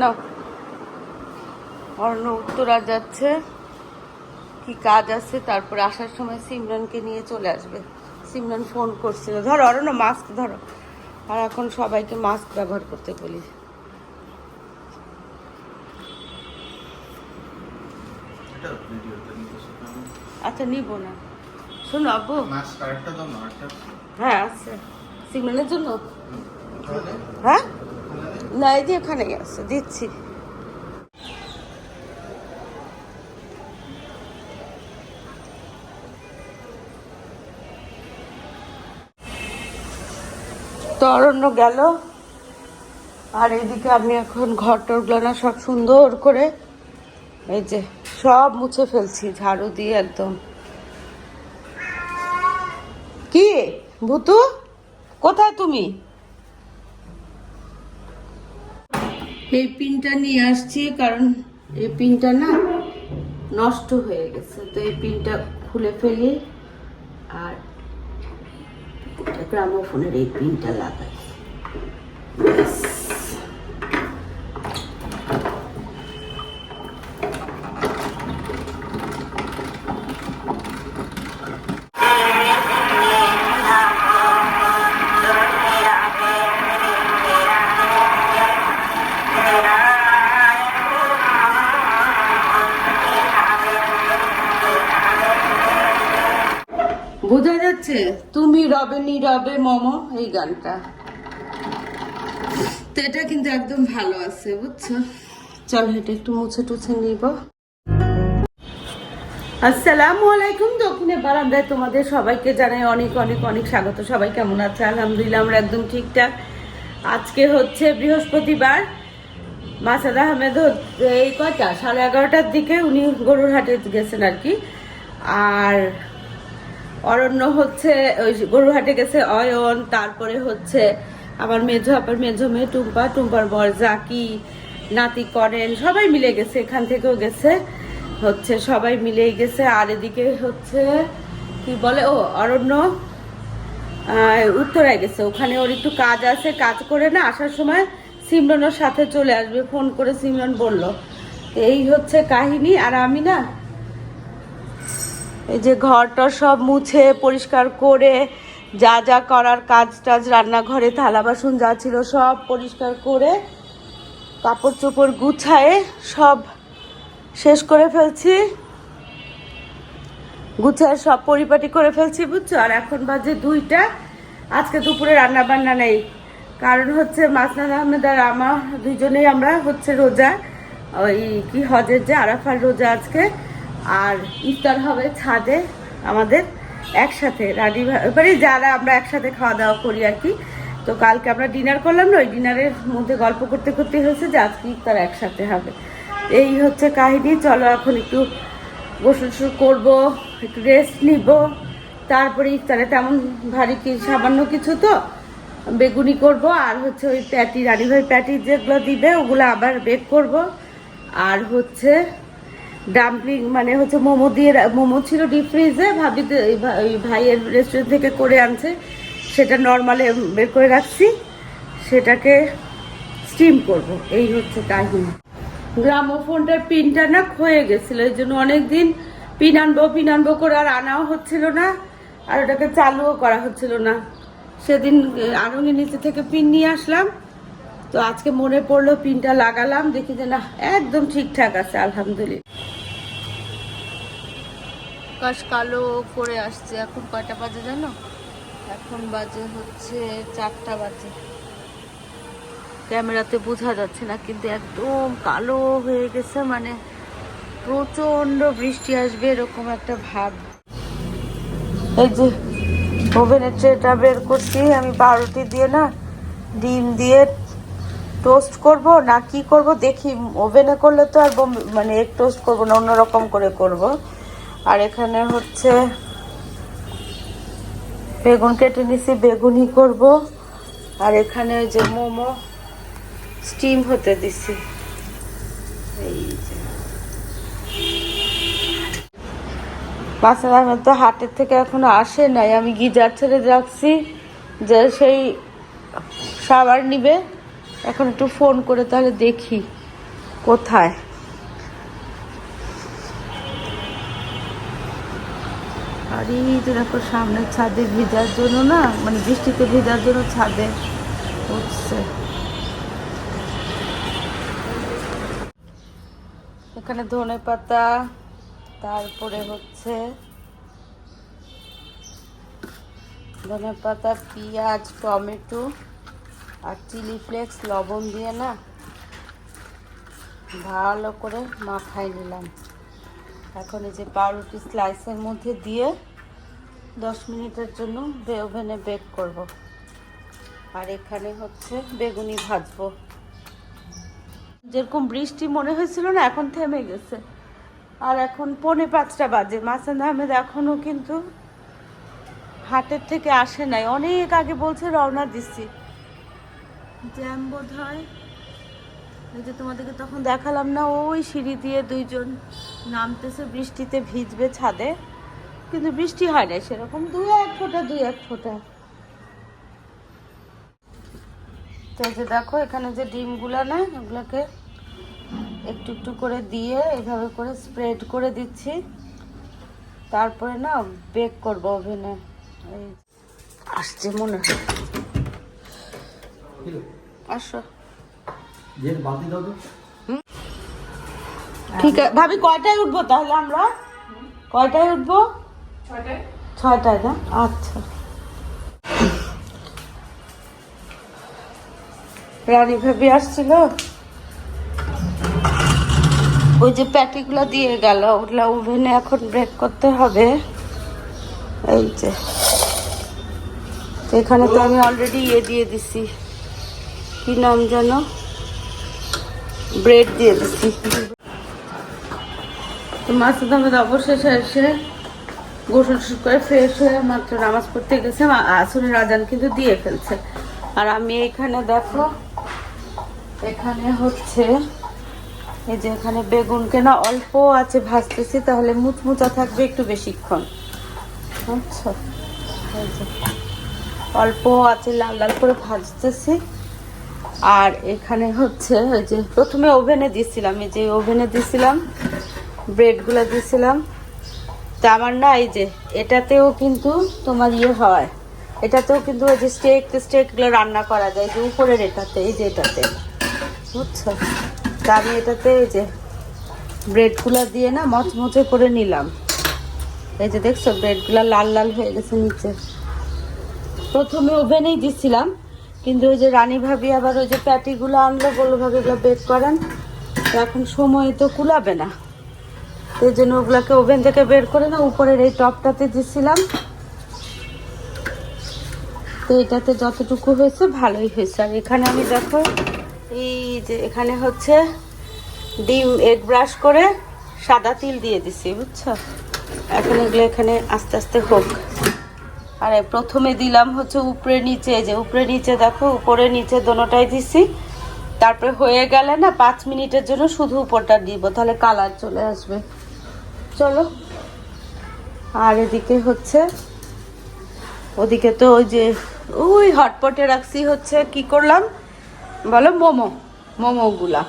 না। অর্ণ উত্তরা যাচ্ছে। কি কাজ আছে? তারপরে আসার সময় সিমরানকে নিয়ে চলে আসবে। সিমরান ফোন করছিল। ধরো অরণ্য মাস্ক ধরো। আর এখন সবাইকে মাস্ক ব্যবহার করতে বলি। আচ্ছা নিব না। শোনো আব্বু। হ্যাঁ আছে। সিগন্যালের জন্য? হ্যাঁ? না, এই যে আছে, দিচ্ছি। অরণ্য গেল। আর এদিকে আমি এখন ঘর টরগুলো না সব সুন্দর করে এই যে সব মুছে ফেলছি, ঝাড়ু দিয়ে একদম। কি, ভুতু? কোথায় তুমি? এই পিনটা নিয়ে আসছি, কারণ এই পিনটা না নষ্ট হয়ে গেছে তো এই পিনটা খুলে ফেলি, আর গ্রামোফোনের এই পিনটা লাগাই ব্যাস। বোঝা যাচ্ছে তুমি রবে নি রবে মম এই গানটা। তো এটা কিন্তু একদম ভালো আছে, বুঝছ? চল এটা একটু মুছে টুছে নিব। আসসালামু আলাইকুম দক্ষিণে বারান্দায় তোমাদের সবাইকে জানাই অনেক অনেক অনেক স্বাগত। সবাই কেমন আছে? আলহামদুলিল্লাহ, আমরা একদম ঠিকঠাক। আজকে হচ্ছে বৃহস্পতিবার। মাসাদ আহমেদ এই কয়টা? সাড়ে এগারোটার দিকে উনি গরুর হাটে গেছেন আর কি। আর অরণ্য হচ্ছে, ওই গরুহাটে গেছে অয়ন, তারপরে হচ্ছে আমার মেঝো, আপার মেঝো মেয়ে টুম্পা, টুম্পার বর জাকি, নাতি করেন সবাই মিলে গেছে, এখান থেকেও গেছে, হচ্ছে সবাই মিলেই গেছে। আর এদিকে হচ্ছে, কি বলে, ও, অরণ্য উত্তরায় গেছে। ওখানে ওর একটু কাজ আছে, কাজ করে না, আসার সময় সিমরনের সাথে চলে আসবে। ফোন করে সিমরন বলল, এই হচ্ছে কাহিনী, আর আমি না এই যে ঘরটা সব মুছে, পরিষ্কার করে, যা যা করার কাজ টাজ, রান্নাঘরে থালা বাসন যা ছিল সব পরিষ্কার করে, কাপড় চোপড় গুছায়ে সব শেষ করে ফেলছি। গুছায় সব পরিপাটি করে ফেলছি, বুঝছ? আর এখন বাজে দুইটা। আজকে দুপুরে রান্না বান্না নেই। কারণ হচ্ছে মাসনাদ আহমেদ আর আমার দুইজনেই আমরা হচ্ছে রোজা, ওই কি হজের যে আরাফার রোজা আজকে আর ইফতার হবে ছাদে আমাদের একসাথে। রাডি এবারে যারা আমরা একসাথে খাওয়া দাওয়া করি আর কি, তো কালকে আমরা ডিনার করলাম না, ওই ডিনারের মধ্যে গল্প করতে করতে হয়েছে যে আজকে ইফতার একসাথে হবে। এই হচ্ছে কাহিনী, চলো এখন একটু গোসল টোসল করব, একটু রেস্ট নিব। তারপরে ইফতারে তেমন ভারী কি সামান্য কিছু তো বেগুনি করব, আর হচ্ছে ওই প্যাটি, রানী ভাই প্যাটি যেগুলো দিবে ওগুলো আবার বেক করব। আর হচ্ছে ডাম্পলিং মানে হচ্ছে মোমো দিয়ে মোমো ছিল ডিপ ফ্রিজে ভাবি ভাইয়ের রেস্টুরেন্ট থেকে করে আনছে। সেটা নর্মালে বের করে রাখছি। সেটাকে স্টিম করব। এই হচ্ছে কাহিনী। গ্রামোফোনটার পিনটা না ক্ষয়ে গেছিল। এই জন্য অনেকদিন পিন আনব পিন আনব করে আর আনাও হচ্ছিল না, আর ওটাকে চালুও করা হচ্ছিল না। সেদিন আরঙি নিচে থেকে পিন নিয়ে আসলাম। তো আজকে মনে পড়ল পিনটা লাগালাম। দেখি যে না, একদম ঠিকঠাক আছে, আলহামদুলিল্লাহ। আকাশ কালো করে আসছে। এখন কয়টা বাজে জানো? এখন বাজে হচ্ছে চারটা বাজে। ক্যামেরাতে বোঝা যাচ্ছে না, কিন্তু একদম কালো হয়ে গেছে মানে প্রচণ্ড বৃষ্টি আসবে এরকম একটা ভাব। এই যে ওভেনের ট্রেটা বের করছি, আমি পাউরুটি দিয়ে না ডিম দিয়ে টোস্ট করব না কি করব দেখি। ওভেনে করলে তো আর মানে এক টোস্ট করব না, অন্যরকম করে করব। আর এখানে হচ্ছে বেগুন কেটে নিছি, বেগুনই করব। আর এখানে যে মোমো, স্টিম হতে দিছি। এই যে। মাসুদ আহমেদ তো হাটের থেকে এখনও আসে নাই, আমি গিজার ছেড়ে রাখছি যে সেই সাবার নিবে। এখন একটু ফোন করে তাহলে দেখি কোথায়। আর দেখো সামনে ছাদে ভেজার জন্য না মানে বৃষ্টিতে ভেজার জন্য ছাদে উঠছে এখানে ধনে পাতা, তারপরে হচ্ছে ধনে পাতা, পেঁয়াজ, টমেটো আর চিলি ফ্লেক্স, লবণ দিয়ে না ভালো করে মাখাই নিলাম। এখন এই যে পাউরুটি স্লাইসের মধ্যে দিয়ে দশ মিনিটের জন্য ওভেনে বেক করব। আর এখানে হচ্ছে বেগুনি ভাজবো। যেরকম বৃষ্টি মনে হয়েছিল না, এখন থেমে গেছে। আর এখন পৌনে পাঁচটা বাজে। মাসান আহমেদ এখনও কিন্তু হাটের থেকে আসে নাই। অনেক আগে বলছে, রওনা দিচ্ছি জ্যাম বোধ হয় যে তোমাদেরকে তখন দেখালাম না, ওই সিঁড়ি দিয়ে দুইজন নামতেছে, বৃষ্টিতে ভিজবে ছাদে। কিন্তু বৃষ্টি হয় না সেরকম দুই এক ফোঁটা দুই এক ফোঁটা। তো যে দেখো এখানে যে ডিমগুলো না ওগুলোকে একটু একটু করে দিয়ে এইভাবে করে স্প্রেড করে দিচ্ছি। তারপরে না বেক করব ওভেনে আসছে মনে হয়। আসো। ঠিক আছে। ভাবি কয়টায় উঠবো তাহলে আমরা? কয়টায় উঠবো? ছয়টায়? না? আচ্ছা। রানী ভাবি আসছিল। ওই যে প্যাটিগুলো দিয়ে গেল, ওগুলা ওভেনে এখন ব্রেক করতে হবে। এই যে। এখানে তো আমি অলরেডি ইয়ে দিয়ে দিছি। কি নাম যেন? ব্রেড দিয়ে দিছি। তো মাসুদ আহমেদ অবশেষে এসে গোসল টোসল করে ফ্রেশ হয়ে মাত্র নামাজ পড়তে গেছে। আসরের আজান কিন্তু দিয়ে ফেলছে। আর আমি এখানে দেখো, এখানে হচ্ছে, এই যে এখানে বেগুনকে না অল্প আছে ভাজতেছি, তাহলে মুচমুচা থাকবে একটু বেশিক্ষণ। আচ্ছা অল্প আছে, লাল লাল করে ভাজতেছি। আর এখানে হচ্ছে ওই যে প্রথমে ওভেনে দিয়েছিলাম এই যে ওভেনে দিয়েছিলাম ব্রেডগুলো দিয়েছিলাম তা আমার না এই যে, এটাতেও কিন্তু তোমার ইয়ে হয়। এটাতেও কিন্তু ওই যে স্টেক স্টেকগুলো রান্না করা যায়, যে উপরের এটাতে, এই যে এটাতে। বুঝছ? তা আমি এটাতে এই যে ব্রেডগুলো দিয়ে না মচমচে করে নিলাম। এই যে দেখছ ব্রেডগুলো লাল লাল হয়ে গেছে নিচে। প্রথমে ওভেনেই দিছিলাম, কিন্তু ওই যে রানী ভাবি আবার ওই যে প্যাটিগুলো আনলো, বলল, ভাবে, এগুলো বেক করেন। এখন সময় তো কুলাবে না। তো এই জন্য ওগুলাকে ওভেন থেকে বের করে না, উপরের এই টপটাতে দিছিলাম। তো এটাতে যতটুকু হয়েছে ভালোই হয়েছে। আর এখানে আমি দেখো, এই যে এখানে হচ্ছে ডিম এগ ব্রাশ করে সাদা তিল দিয়ে দিছি, বুঝছ? এখন এগুলো এখানে আস্তে আস্তে হোক। আর প্রথমে দিলাম হচ্ছে উপরে নিচে যে উপরে নিচে দেখো, উপরে নিচে দোনোটাই দিছি। তারপরে হয়ে গেলে না, পাঁচ মিনিটের জন্য শুধু উপরটা দিব, তাহলে কালার চলে আসবে। চলো। আর এদিকে হচ্ছে ওদিকে তো ওই যে ওই হটপটে রাখছি হচ্ছে কি করলাম? বলো মোমো মোমোগুলা।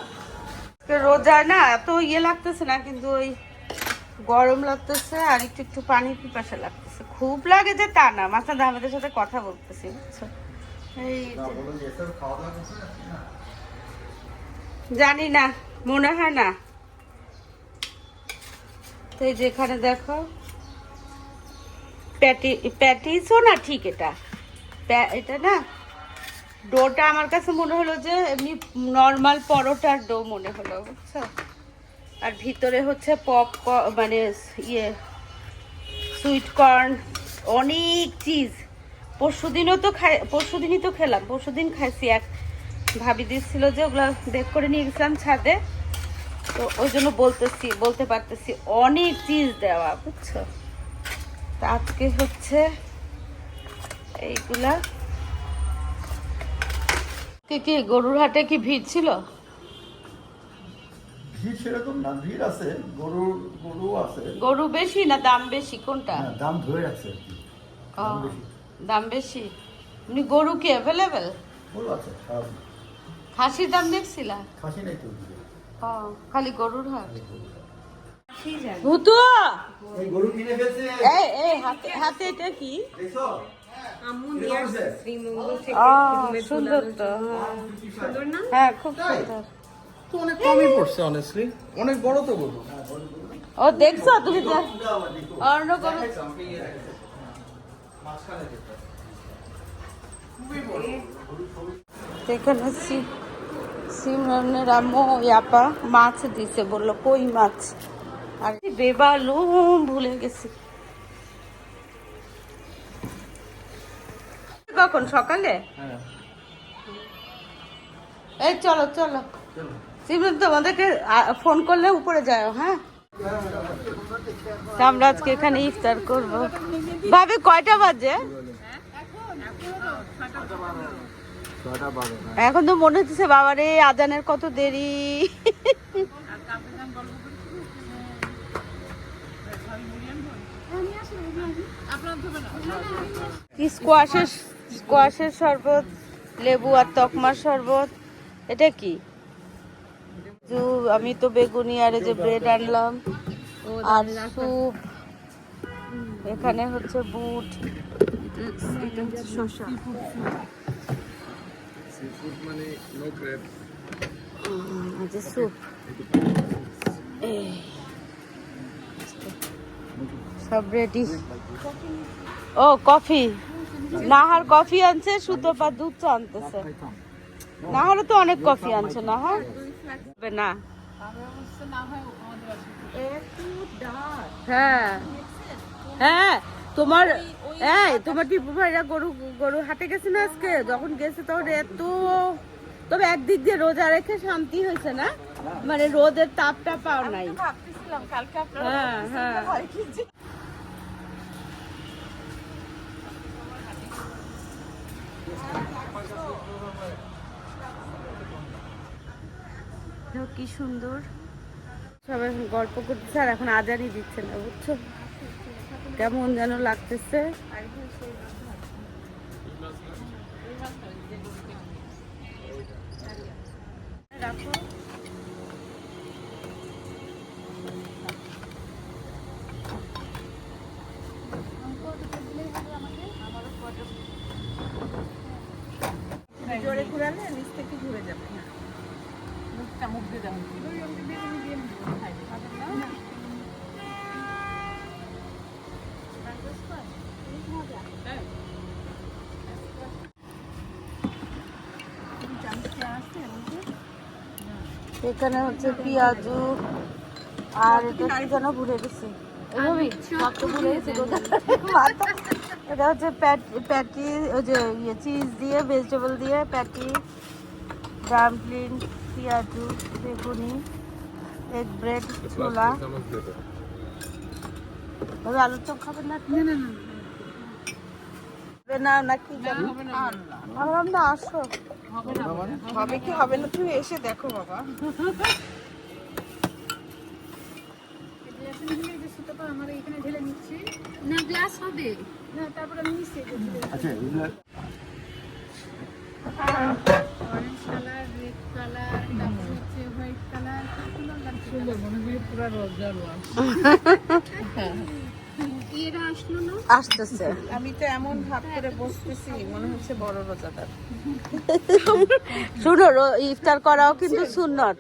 রোজায় না এত ইয়ে লাগতেছে না কিন্তু ওই গরম লাগতেছে আর একটু একটু পানি পিপাসা লাগতেছে। খুব লাগে যে তা না মাথা আমাদের সাথে কথা বলতেছি বুঝছ? জানি না মনে হয় না। তো এই যেখানে দেখো। প্যাটি, প্যাটিসও না ঠিক এটা। এটা না? ডোটা আমার কাছে মনে হলো যে এমনি নর্মাল পরোটার ডো মনে হলো, বুঝছ? আর ভিতরে হচ্ছে পপ মানে ইয়ে সুইট কর্ন অনেক চিজ পরশু দিনও তো খাই পরশু দিনই তো খেলাম। পরশু দিন খাইছি। এক ভাবি দিচ্ছিল যে ওগুলো বেক করে নিয়ে গেছিলাম ছাদে। তো ওই জন্য বলতেছি বলতে পারতেছি অনেক চিজ দেওয়া বুঝছ? তা আজকে হচ্ছে এইগুলা। কি কি গরুর হাটে কি ভিড় ছিল? ভিড় সেরকম না ভিড় আছে গরু আছে। গরু বেশি না দাম বেশি? কোনটা? হ্যাঁ, দাম ধরে ও, দাম বেশি। এমনি গরু কি অ্যাভেলেবেল গরু আছে খাসির দাম দেখছিলা? খাসি নাই তো। ওদিকে। খালি গরুর হাট। ভূতু এই গরু কিনে ফেলছে। এই এই হাতে হাতে এটা কি? দেখছ? আহ, সুন্দর তো হ্যাঁ। হ্যাঁ খুব সুন্দর। তো অনেক কমই পড়ছে অনেস্টলি অনেক বড় তো গরু। ও দেখছ? তুমি অন্য কোনো মাঝখানে যেটা। এখানে সি- সিমরনের আম্মু ওই আপা মাছ দিছে বলল কই মাছ? আর বেবালুম ভুলে গেছি। কখন সকালে? হ্যাঁ। এই চলো চলো। সিমরন তোমাদেরকে ফোন করলে উপরে যাও হ্যাঁ? আমরা আজকে এখানে ইফতার করব। ভাবে কয়টা বাজে ছটা বারো এখন তো মনে হচ্ছে বাবারে আজানের কত দেরি। কি স্কোয়াশের স্কোয়াশের শরবত লেবু আর তকমার শরবত এটা কি? আমি তো বেগুনি আর এই যে ব্রেড আনলাম আর স্যুপ এখানে হচ্ছে বুট এটা মানে নো ক্র্যাব যে স্যুপ সব রেডি ও কফি নাহার কফি আনছে সুতপা দুধ চা আনতেছে। নাহারও তো অনেক কফি আনছে নাহার। হবে না। হ্যাঁ। হ্যাঁ। তোমার এই তোমার টিপু ভাইরা গরু গরু হাটে গেছে না আজকে? যখন গেছে তখন এত তবে একদিক দিয়ে রোজা রেখে শান্তি হয়েছে না? মানে রোদের তাপটা পাও নাই। হ্যাঁ হ্যাঁ। কি সুন্দর। সবাই গল্প করতেছে আর এখন আজারই দিচ্ছে না বুঝছ? কেমন যেন লাগতেছে। রাখো জোরে ঘুরালে নিচ থেকে ঘুরে যাবে হ্যাঁ মুখটা মুখ দিয়ে দাও এখানে হচ্ছে পেঁয়াজু আর এটা কি যেন ভুলে গেছি। এভাবেই? সব তো ভুলে গেছি এটা হচ্ছে প্যাটি ওই যে ইয়ে চিজ দিয়ে ভেজিটেবল দিয়ে প্যাটি ডাম্পলিং পেঁয়াজু বেগুনি এগ ব্রেড ছোলা। তবে আলুর চপ খাবেন না? না না না। নাকি না আসো। হবে কি? হবে না তুমি এসে দেখো বাবা। না গ্লাস হবে। আচ্ছা এগুলো অরেঞ্জ কালার রেড কালার তারপর হচ্ছে হোয়াইট কালার সুন্দর লাগছে। মনে হয় পুরো রোজা এরা আসলো না? আসতেছে। আমি তো এমন ভাব করে বসতেছি মনে হচ্ছে বড় রোজাদার। শুনো ইফতার করাও কিন্তু সুন্নত।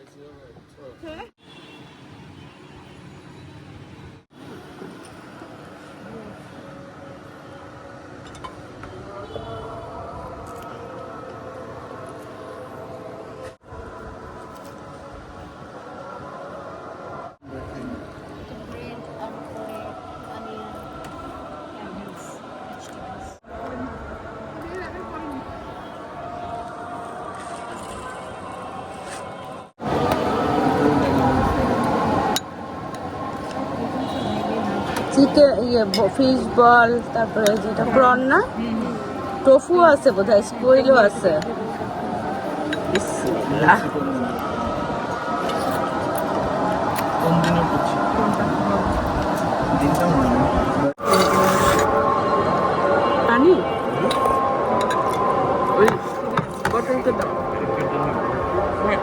ইয়ে ফিশ বল তারপরে যেটা প্রন না? টোফু আছে আছে। কোন দিনে করছি দিনটা পানি দাও। হ্যাঁ,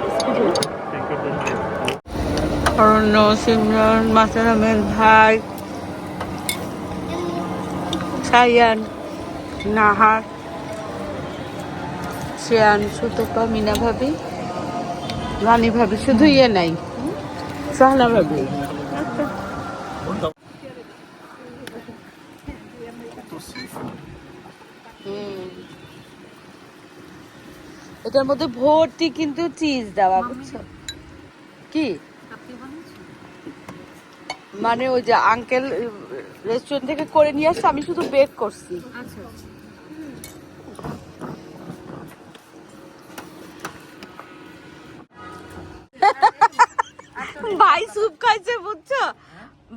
অরণ্য সিমরন মাসারামের ভাই। সায়ান নাহার শ্রেয়ান সুতপা মিনা ভাবি রানী ভাবি শুধু ইয়ে নাই। সাহনা ভাবি। এটার মধ্যে ভর্তি কিন্তু চিজ দেওয়া বুঝছ? কি? মানে ওই যে আঙ্কেল রেস্টুরেন্ট থেকে করে নিয়ে আসছে আমি শুধু বেক করছি। ভাই স্যুপ খাইছে বুঝছ?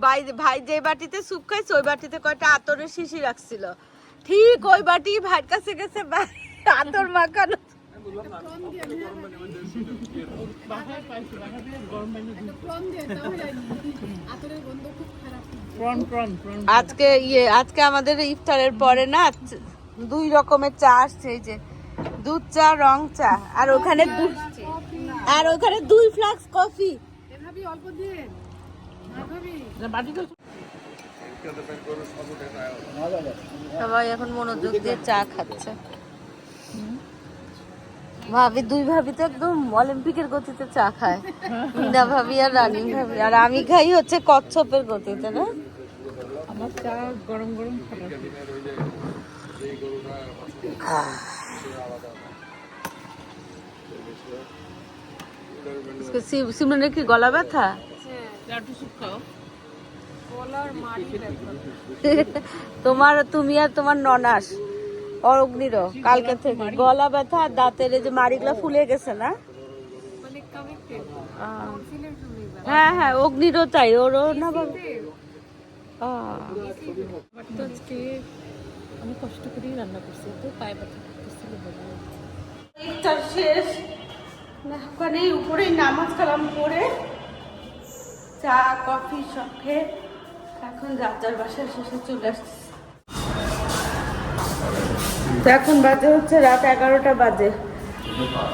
ভাই ভাই যে বাটিতে স্যুপ খাইছে ওই বাটিতে কয়টা আতরের শিশি রাখছিল। ঠিক ওই বাটি ভাইয়ের কাছে গেছে ভাই আতর মাখানো। আজকে ইয়ে আজকে আমাদের ইফতারের পরে না দুই রকমের চা আসছে এই যে দুধ চা রং চা আর ওখানে আর ওখানে দুই ফ্লাক্স কফি। সবাই এখন মনোযোগ দিয়ে চা খাচ্ছে। ভাবি দুই ভাবি তো একদম অলিম্পিকের গতিতে চা খায়। মিনা ভাবি আর রানী ভাবি। আর আমি খাই হচ্ছে কচ্ছপের গতিতে না? আমার চা গরম গরম খাবার। সিমরনের কি গলা ব্যথা? খাও তোমার তুমি আর তোমার ননাস অগ্নিরও কালকে থেকে। গলা ব্যথা আর দাঁতের এই যে মাড়িগুলা ফুলে গেছে না? হ্যাঁ হ্যাঁ অগ্নিরও তাই ওরও না তো আজকে আমি কষ্ট করেই রান্না করছি তো পায়ে ব্যথা করতেছিল ইফতার শেষ। না, ওখানে উপরে নামাজ কালাম করে চা কফি সব খেয়ে এখন রাজার বাসায় শেষে চলে আসছে। তো এখন বাজে হচ্ছে রাত এগারোটা বাজে।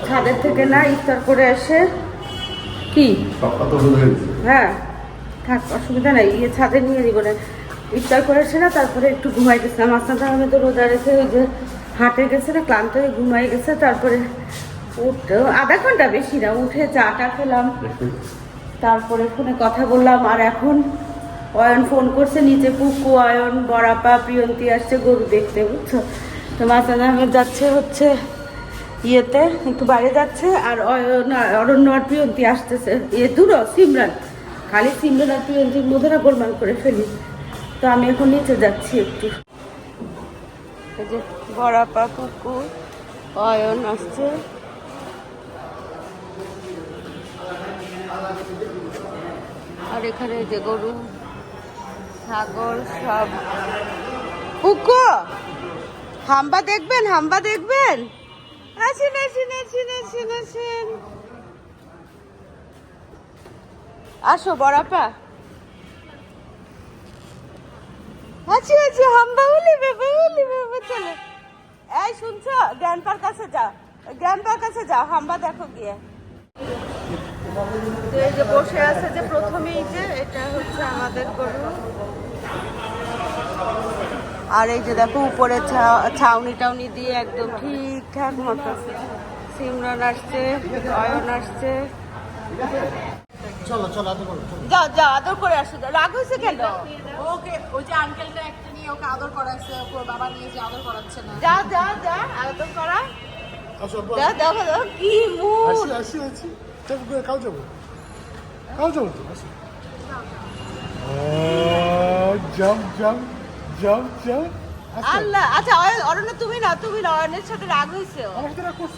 ছাদের থেকে না ইফতার করে এসে কি? হ্যাঁ। থাক, অসুবিধা নাই ইয়ে ছাদে নিয়ে দিব না। ইফতার করে এসে না, তারপরে একটু ঘুমাই গেছিলাম। আসনাদ আহমেদ রোজা রেখে ওই যে হাটে গেছে না, ক্লান্ত হয়ে ঘুমাই গেছে, তারপরে উঠতে আধা ঘণ্টা বেশি না, উঠে চাটা খেলাম। তারপরে ফোনে কথা বললাম, আর এখন অয়ন ফোন করছে, নিচে পুকু, অয়ন, বড়াপা প্রিয়ন্তী আসছে, গরু দেখতে, বুঝছ? তো মাসান আহমেদ যাচ্ছে হচ্ছে ইয়েতে, একটু বাইরে যাচ্ছে, আর অয়ন অরণ্য আর প্রিয়ন্তী আসতেছে। ইয়ে দূর, সিমরান। খালি সিমরান আর প্রিয়ন্তীর মধ্যে না গোলমাল করে ফেলি তো আমি এখন নিচে যাচ্ছি একটু। যে বড়াপা পুকু অয়ন আসছে। আর এখানে যে গরু, ছাগল, সব। পুকু হাম্বা দেখবেন হাম্বা দেখবেন? আসেন আসেন আসেন আসেন আসেন। আসো বড়াপা আছি আছি হাম্বা বলি বেবে চলে। এই, শুনছো? গ্র্যান্ডপার কাছে যাও। গ্র্যান্ডপার কাছে যাও, হাম্বা দেখো গিয়ে। এই যে বসে আছে যে প্রথমেই যে, এটা হচ্ছে আমাদের গরু। আর এই যে দেখো, উপরে ছাউনি টাউনি দিয়ে একদম ঠিকঠাক মতো। সিমরন আসছে অয়ন আসছে। যাও যাও আদর করে আসো। যাও। রাগ হয়েছে কেন? ওকে ওই যে আঙ্কেলটা একটা নিয়ে ওকে আদর করাচ্ছে ওর বাবা নিয়ে যে আদর করাচ্ছে না। যা যা যা আদর করা। যা দেখো দেখো কি মুখ আসি আসি আসি। যাব করে কাল যাব। কাল যাব তো আসি। Jump jump jump jump Allah আচ্ছা অরণ্য তুমি না তুমি না অয়নের সাথে রাগ হয়েছে। আমার সাথে রাগ করছ?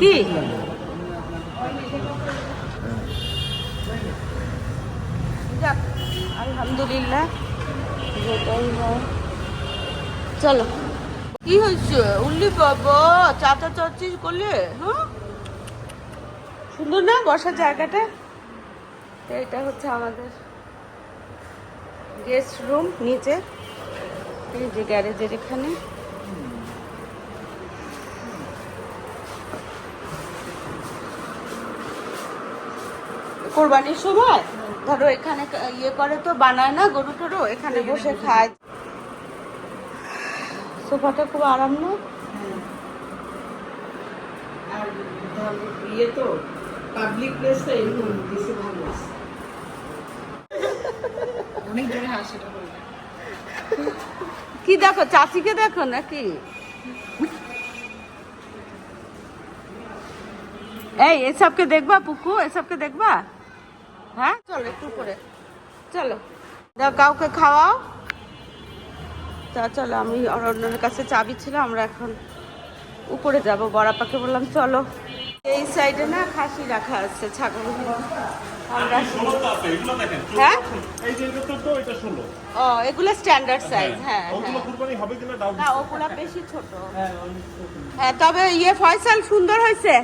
কি? আলহামদুলিল্লাহ চলো। কি হয়েছে? করলে? হ্যাঁ? সুন্দর না বসার জায়গাটা? এটা হচ্ছে আমাদের। গেস্ট রুম নিচে, এই যে গ্যারেজের এখানে। কোরবানির সময়? ধরো এখানে ইয়ে করে তো, বানায় না গরু টরু, এখানে বসে খায়। সোফাটা খুব আরাম না? আর ইয়ে তো পাবলিক প্লেসে এরকম বেশি ভালো অনেক জোরে হাসিটা কি দেখো, চাচিকে দেখো নাকি? এই, এসবকে দেখবা পুকু? এসবকে দেখবা? হ্যাঁ? চলো, একটু করে চলো। দাও কাউকে খাওয়াও। তা চলো, আমি অরণ্যের কাছে চাবি ছিল আমরা এখন উপরে যাব। বড়াপাকে বললাম, চলো। এই সাইডে না খাসি রাখা আছে, ছাগল। হ্যাঁ? এই যে এটা তো এটা ষোলো। ও এগুলো স্ট্যান্ডার্ড সাইজ হ্যাঁ ওগুলো হ্যাঁ। কুরবানি হবে কিনা ডাউট না ওগুলা বেশি ছোট। হ্যাঁ তবে ইয়ে ফয়সাল সুন্দর হয়েছে।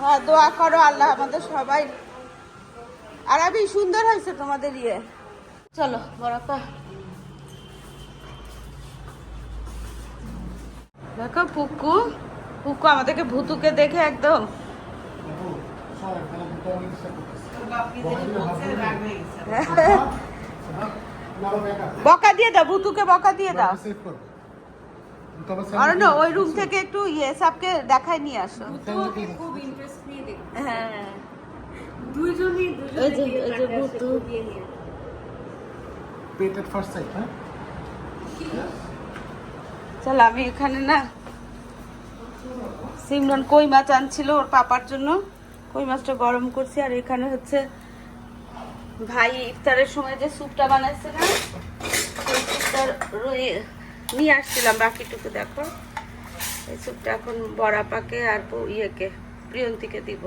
হ্যাঁ দোয়া করো আল্লাহ আমাদের সবাই। আরবি সুন্দর হয়েছে তোমাদের ইয়ে। চলো দেখো পুকু। পুকু আমাদেরকে ভুতুকে দেখে একদম। বকা দিয়ে দাও ভুতুকে বকা দিয়ে দাও। আর না ওই রুম থেকে একটু ইয়ে সবকে দেখাই নিয়ে আসো। খুব ইন্টারেস্ট নিয়ে হ্যাঁ। পেটেড ফার্স্ট হ্যাঁ? চল আমি এখানে না সিমরন কই মাছ আনছিল ওর পাপার জন্য? কই মাছটা গরম করছি, আর এখানে হচ্ছে ভাই ইফতারের সময় যে স্যুপটা বানাইছে না ওই স্যুপটা নিয়ে আসছিলাম, বাকিটুকু দেখো। এই স্যুপটা এখন বড়া পাকে আর ইয়েকে, প্রিয়ন্তীকে দিব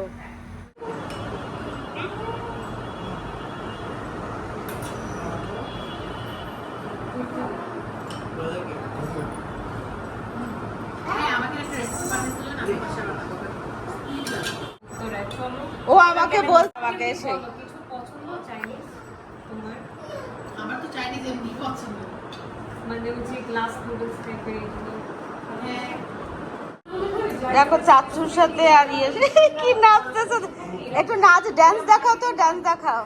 ও আমাকে বল এসে কিছু পছন্দ চাইনিজ তোমার? আমার তো চাইনিজ এমনি পছন্দ। মানে ওই যে গ্লাস নুডলস টাইপের এগুলো। হ্যাঁ। দেখো চাচুর সাথে আর ইয়ে কি নাচতেছে? একটু নাচ ডান্স দেখাও তো ডান্স দেখাও।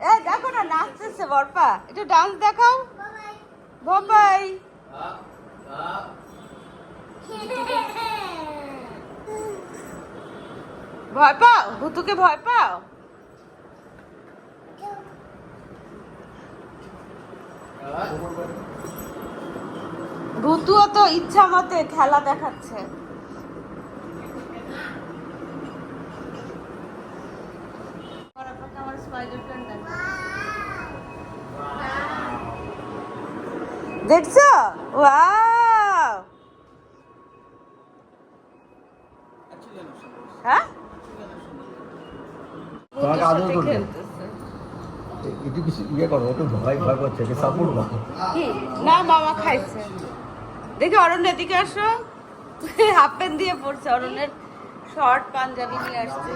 এ দেখো না নাচতেছে বরপা একটু ডান্স দেখাও। বাবাই। ভয় পাও? ভুতুকে ভয় পাও? ভুতুও তো ইচ্ছা মতে খেলা দেখাচ্ছে। দেখছ? ওয়াও! হ্যাঁ। খেলতেছে। একটু কিছু ইয়ে করো একটু ভয় ভয় করছে সাপোর্ট? না মামা খাইছে। দেখি অরণ্য এদিকে আসো। হাফ প্যান্ট দিয়ে পড়ছে অরণ্যের শর্ট পাঞ্জাবি নিয়ে আসছে।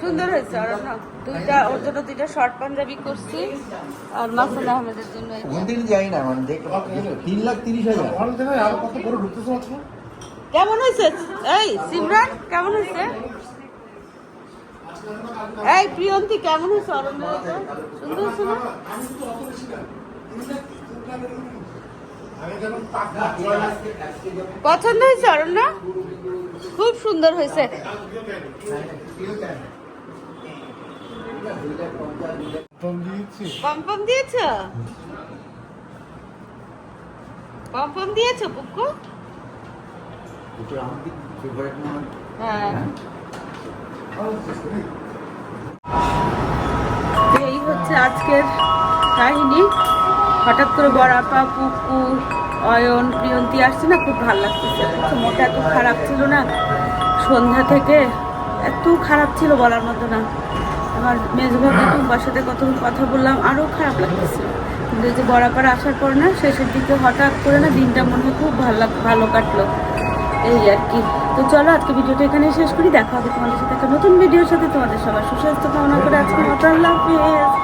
সুন্দর হয়েছে অরণ্য। দুইটা ওর জন্য দুইটা শর্ট পাঞ্জাবি করছি আর মাসুদ আহমেদের জন্য কোনদিন যাই না মানে দেখ তিন লাখ তিরিশ হাজার। কেমন হয়েছে? এই সিমরান কেমন হয়েছে? এই প্রিয়ন্তী কেমন হয়েছে অরণ্যের এটা? সুন্দর হয়েছে না? পছন্দ হয়েছে অরণ্য? খুব সুন্দর হয়েছে। পম্পম দিয়েছ? পম্পম দিয়েছ পুকু? মোমেন্ট হ্যাঁ। এই হচ্ছে আজকের কাহিনী। হঠাৎ করে বড়াপা পুকু অয়ন, প্রিয়ন্তী আসছে না, খুব ভালো লাগতেছে। তো মনটা এত খারাপ ছিল না? সন্ধ্যা থেকে এত খারাপ ছিল বলার মতো না। আমার মেজভাবে তোমার সাথে কতক্ষণ কথা বললাম আরও খারাপ লাগতেছিল কিন্তু এই যে বরাপার আসার পর না, শেষের দিকে হঠাৎ করে না দিনটা মনে হয় খুব ভালো ভালো কাটলো। এই আর কি। তো চলো আজকে ভিডিওটা এখানে শেষ করি। দেখা হবে তোমাদের সাথে একটা নতুন ভিডিওর সাথে। তোমাদের সবার সুস্বাস্থ্য কামনা করে আজকে মতো আল্লাহ হাফেজ।